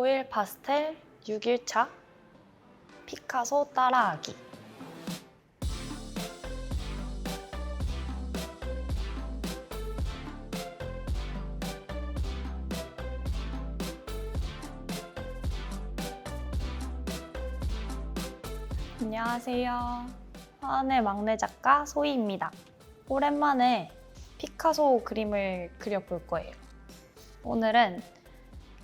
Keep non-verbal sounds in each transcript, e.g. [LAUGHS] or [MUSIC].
오일 파스텔 6일차 피카소 따라하기 안녕하세요. 화환의 막내 작가 소희입니다. 오랜만에 피카소 그림을 그려볼 거예요. 오늘은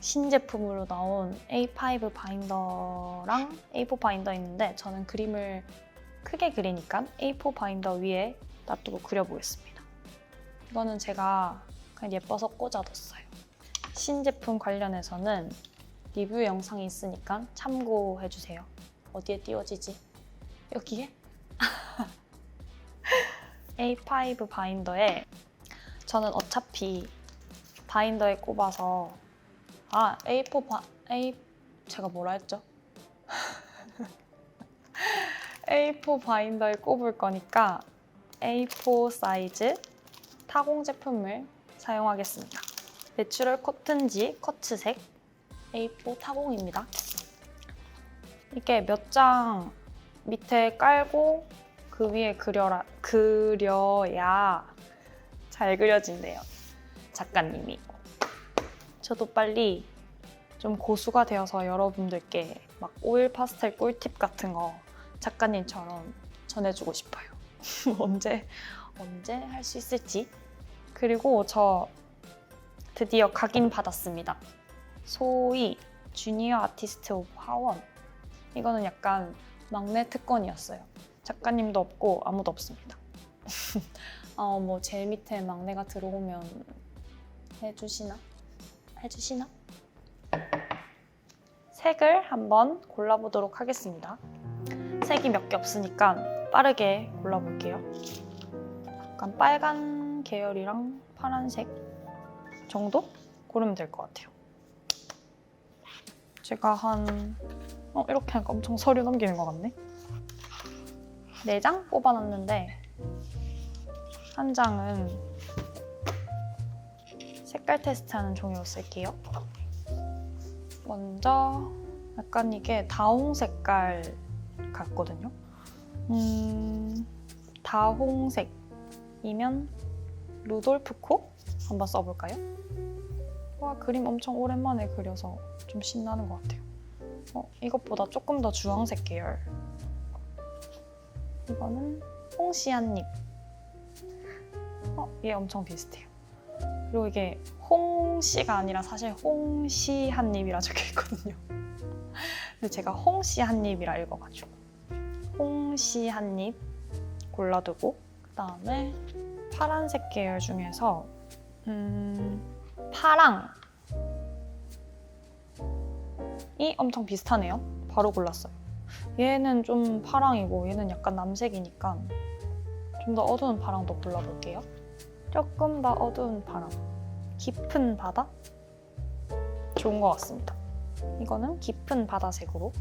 신제품으로 나온 A5 바인더랑 A4 바인더 있는데 저는 그림을 크게 그리니까 A4 바인더 위에 놔두고 그려보겠습니다. 이거는 제가 그냥 예뻐서 꽂아뒀어요. 신제품 관련해서는 리뷰 영상이 있으니까 참고해주세요. 어디에 띄워지지? 여기에? [LAUGHS] A5 바인더에 저는 어차피 바인더에 꼽아서 아 A4 바 A 제가 뭐라 했죠? [LAUGHS] A4 바인더에 꼽을 거니까 A4 사이즈 타공 제품을 사용하겠습니다. 내추럴 코튼지 커츠색 A4 타공입니다. 이게 몇 장 밑에 깔고 그 위에 그려라 그려야 잘 그려진대요. 작가님이. 저도 빨리 좀 고수가 되어서 여러분들께 막 오일 파스텔 꿀팁 같은 거 작가님처럼 전해주고 싶어요. [LAUGHS] 언제 언제 할 수 있을지. 그리고 저 드디어 각인 받았습니다. 소위 주니어 아티스트 오브 하원. 이거는 약간 막내 특권이었어요. 작가님도 없고 아무도 없습니다. [LAUGHS] 어, 뭐 제일 밑에 막내가 들어오면 해주시나? 해주시나? 색을 한번 골라보도록 하겠습니다. 색이 몇 개 없으니까 빠르게 골라볼게요. 약간 빨간 계열이랑 파란색 정도 고르면 될 것 같아요. 제가 한 어, 이렇게 하니까 엄청 서류 넘기는 것 같네. 네 장 뽑아놨는데 한 장은 색깔 테스트하는 종이로 쓸게요. 먼저 약간 이게 다홍 색깔 같거든요. 음, 다홍색이면 루돌프 코 한번 써볼까요? 와 그림 엄청 오랜만에 그려서 좀 신나는 것 같아요. 어, 이것보다 조금 더 주황색 계열. 이거는 홍시한잎. 어, 얘 엄청 비슷해요. 그리고 이게 홍씨가 아니라 사실 홍시한잎이라 적혀 있거든요. 근데 제가 홍시한잎이라 읽어가지고 홍시한잎 골라두고 그 다음에 파란색 계열 중에서 음, 파랑 이 엄청 비슷하네요. 바로 골랐어요. 얘는 좀 파랑이고 얘는 약간 남색이니까 좀 더 어두운 파랑도 골라볼게요. 조금 더 어두운 파랑. 깊은 바다? 좋은 것 같습니다. 이거는 깊은 바다색으로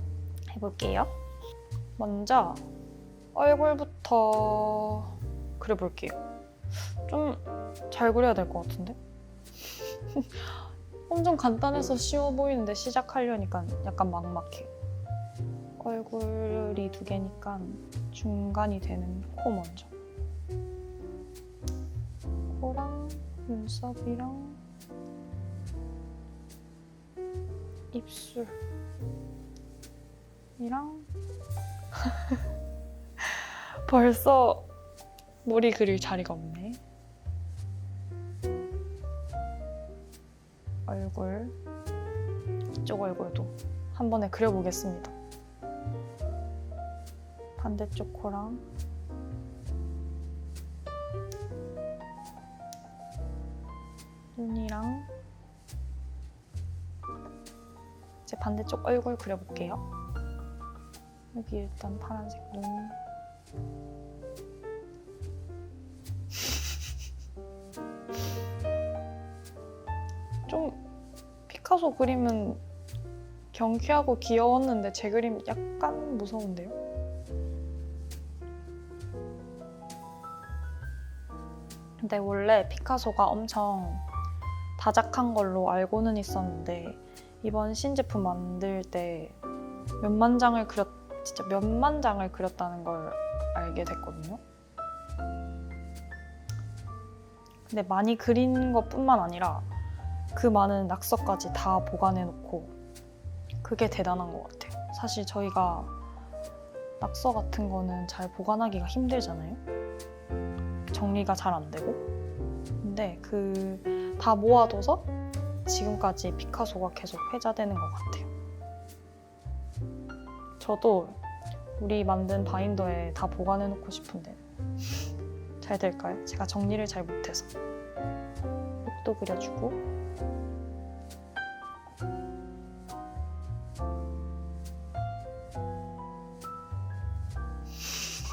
해볼게요. 먼저 얼굴부터 그려볼게요. 좀 잘 그려야 될 것 같은데? [LAUGHS] 엄청 간단해서 쉬워 보이는데 시작하려니까 약간 막막해요. 얼굴이 두 개니까 중간이 되는 코 먼저. 눈썹이랑 입술이랑 [LAUGHS] 벌써 머리 그릴 자리가 없네. 얼굴 이쪽 얼굴도 한 번에 그려보겠습니다. 반대쪽 코랑 눈이랑 이제 반대쪽 얼굴 그려볼게요. 여기 일단 파란색 눈. [LAUGHS] 좀 피카소 그림은 경쾌하고 귀여웠는데 제 그림 약간 무서운데요? 근데 원래 피카소가 엄청 다작한 걸로 알고는 있었는데 이번 신제품 만들 때 몇만 장을 그렸 진짜 몇만 장을 그렸다는 걸 알게 됐거든요. 근데 많이 그린 것뿐만 아니라 그 많은 낙서까지 다 보관해 놓고 그게 대단한 것 같아요. 사실 저희가 낙서 같은 거는 잘 보관하기가 힘들잖아요. 정리가 잘 안 되고. 근데 그 다 모아둬서 지금까지 피카소가 계속 회자되는 것 같아요. 저도 우리 만든 바인더에 다 보관해 놓고 싶은데 잘 될까요? 제가 정리를 잘 못해서 목도 그려주고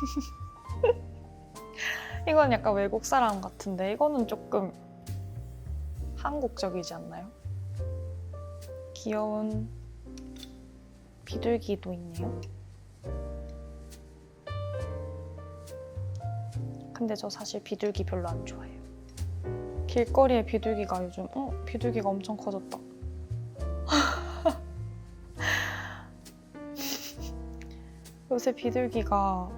[LAUGHS] 이건 약간 외국 사람 같은데 이거는 조금 한국적이지 않나요? 귀여운 비둘기도 있네요. 근데 저 사실 비둘기 별로 안 좋아해요. 길거리에 비둘기가 요즘 어 비둘기가 엄청 커졌다. [LAUGHS] 요새 비둘기가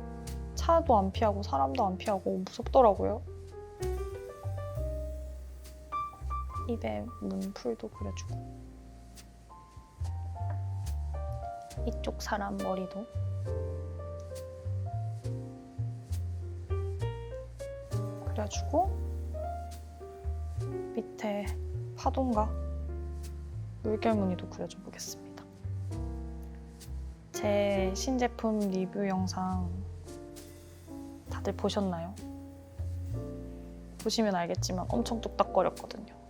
차도 안 피하고 사람도 안 피하고 무섭더라고요. 입에 문풀도 그려주고 이쪽 사람 머리도 그려주고 밑에 파도인가 물결무늬도 그려줘 보겠습니다. 제 신제품 리뷰 영상 다들 보셨나요? 보시면 알겠지만 엄청 뚝딱거렸거든요.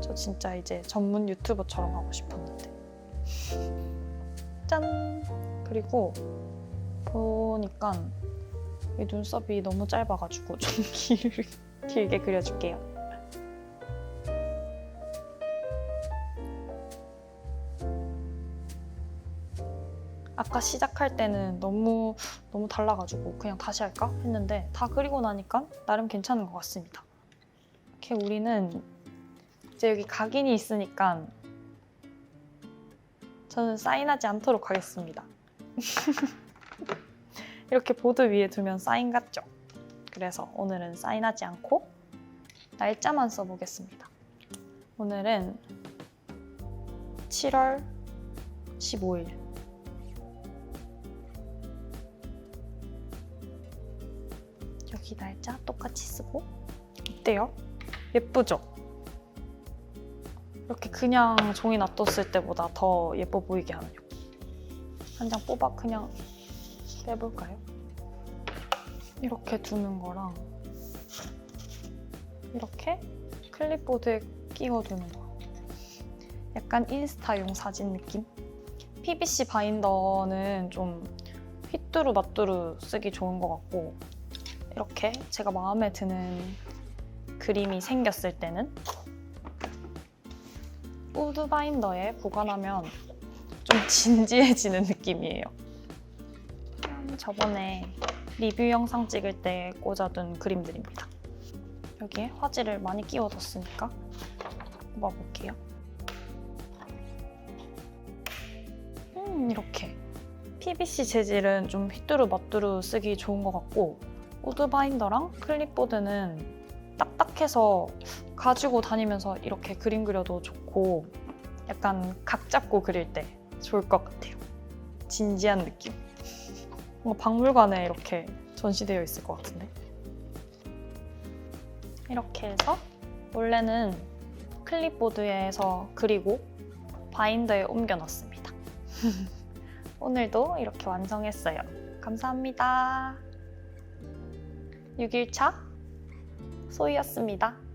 저 진짜 이제 전문 유튜버처럼 하고 싶었는데. 짠! 그리고 보니까 이 눈썹이 너무 짧아가지고 좀 [LAUGHS] 길, 길게 그려줄게요. 아까 시작할 때는 너무 너무 달라가지고 그냥 다시 할까 했는데 다 그리고 나니까 나름 괜찮은 것 같습니다. 이렇게 우리는 이제 여기 각인이 있으니까 저는 사인하지 않도록 하겠습니다. [LAUGHS] 이렇게 보드 위에 두면 사인 같죠? 그래서 오늘은 사인하지 않고 날짜만 써보겠습니다. 오늘은 7월 15일. 여기 날짜 똑같이 쓰고 어때요? 예쁘죠? 이렇게 그냥 종이 놔뒀을 때보다 더 예뻐 보이게 하는 한장 뽑아 그냥 빼볼까요? 이렇게 두는 거랑 이렇게 클립보드에 끼워 두는 거 약간 인스타용 사진 느낌? PVC 바인더는 좀 휘뚜루 마뚜루 쓰기 좋은 것 같고 이렇게 제가 마음에 드는 그림이 생겼을 때는 우드 바인더에 보관하면 좀 진지해지는 느낌이에요. 음, 저번에 리뷰 영상 찍을 때 꽂아둔 그림들입니다. 여기에 화질을 많이 끼워뒀으니까 뽑아볼게요. 음, 이렇게. PVC 재질은 좀 휘뚜루 마뚜루 쓰기 좋은 것 같고 우드 바인더랑 클립보드는 딱딱해서 가지고 다니면서 이렇게 그림 그려도 좋고 약간 각 잡고 그릴 때 좋을 것 같아요. 진지한 느낌. 뭔가 박물관에 이렇게 전시되어 있을 것 같은데. 이렇게 해서 원래는 클립보드에서 그리고 바인더에 옮겨놨습니다. [LAUGHS] 오늘도 이렇게 완성했어요. 감사합니다. 6일차 소희였습니다.